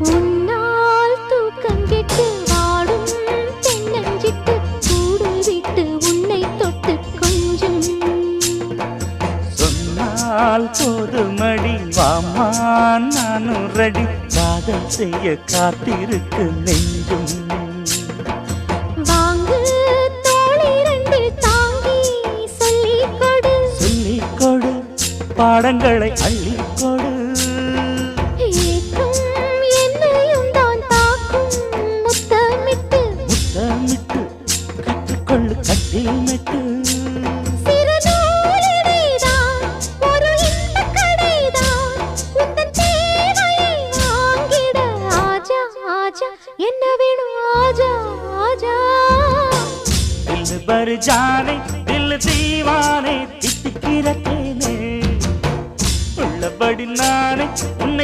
உன்னால் தூக்கம் கெட்டு வாடும் தென்னஞ்சிட்டு கூடு விட்டு உன்னை தொட்டு கொஞ்சம். சொன்னால் போதுமடி வாமா நானும் ரெடி காதல் செய்ய காத்திருக்கு நெஞ்சும். வாங்கு சொல்லிக் கொடு. சொல்லிக் கொடு பாடங்களை அள்ளிக் ஆஜா என்ன வேணும் ஆஜா ஆஜா? தில் பர் ஜானே தில் தீவானே தித்திக்கிற தேனே உள்ளபடி நானே உன்னை